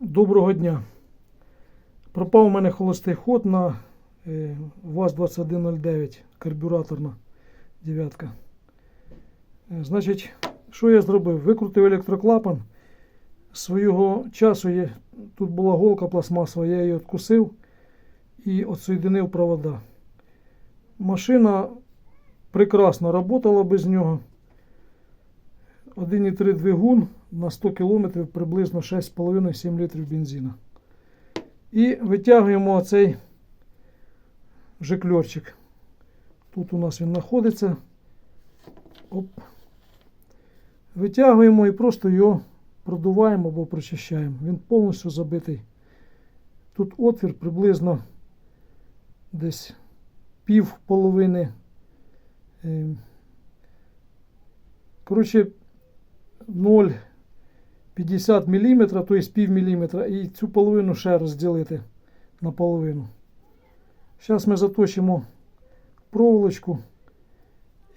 Доброго дня. Пропав у мене холостий ход на е, ВАЗ-2109, карбюраторна дев'ятка. Е, Значить, що я зробив? Викрутив електроклапан. Свого часу є, тут була голка пластмасова, я її відкусив і отсоєдинив провода. Машина прекрасно працювала без нього. 1,3 двигун на 100 кілометрів приблизно 6,5-7 літрів бензину. І витягуємо цей жикльорчик. Тут у нас він знаходиться. Оп. Витягуємо і просто його продуваємо або прочищаємо. Він повністю забитий. Тут отвір приблизно десь пів половини. Ем. Коротше, ноль. 50 мм, то є міліметра, і цю половину ще розділити на половину. Зараз ми заточимо проволочку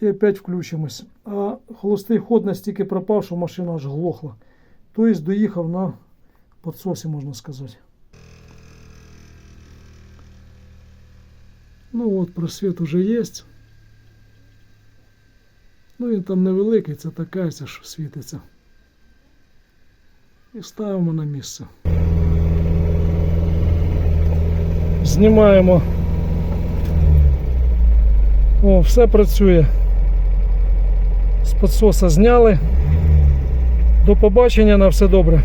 і опять включимось. А холостий ход настільки пропав, що машина аж глохла. Тобто доїхав на подсосі, можна сказати. Ну от, просвіт уже є. Ну він там невеликий, це така, що світиться. І ставимо на місце. Знімаємо. О, все працює. З підсоса зняли. До побачення на все добре.